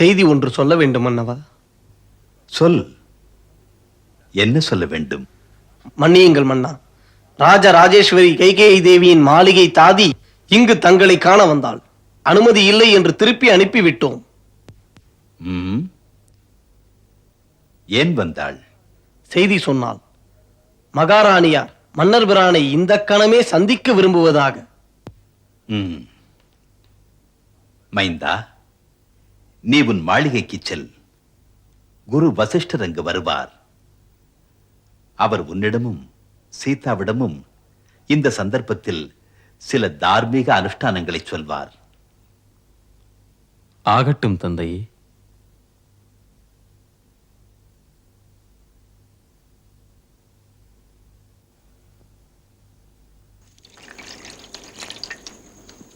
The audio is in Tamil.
செய்தி ஒன்று சொல்ல வேண்டும் மன்னவா சொல். என்ன சொல்ல வேண்டும்? மன்னியுங்கள் மன்னா. ராஜ ராஜேஸ்வரி கைகேயி தேவியின் மாளிகை தாதி இங்கு தங்களை காண வந்தாள். அனுமதி இல்லை என்று திருப்பி அனுப்பிவிட்டோம். ம்? ஏன் வந்தாள்? செய்தி சொன்னாள் மகாராணியார் மன்னர் பிரானை இந்த கணமே சந்திக்க விரும்புவதாக. ம். மைந்தா நீ உன் மாளிகைக்கு செல். குரு வசிஷ்டர் அங்கு வருவார். அவர் உன்னிடமும் சீதாவிடமும் இந்த சந்தர்ப்பத்தில் சில தார்மீக அனுஷ்டானங்களை சொல்வார். ஆகட்டும் தந்தையே.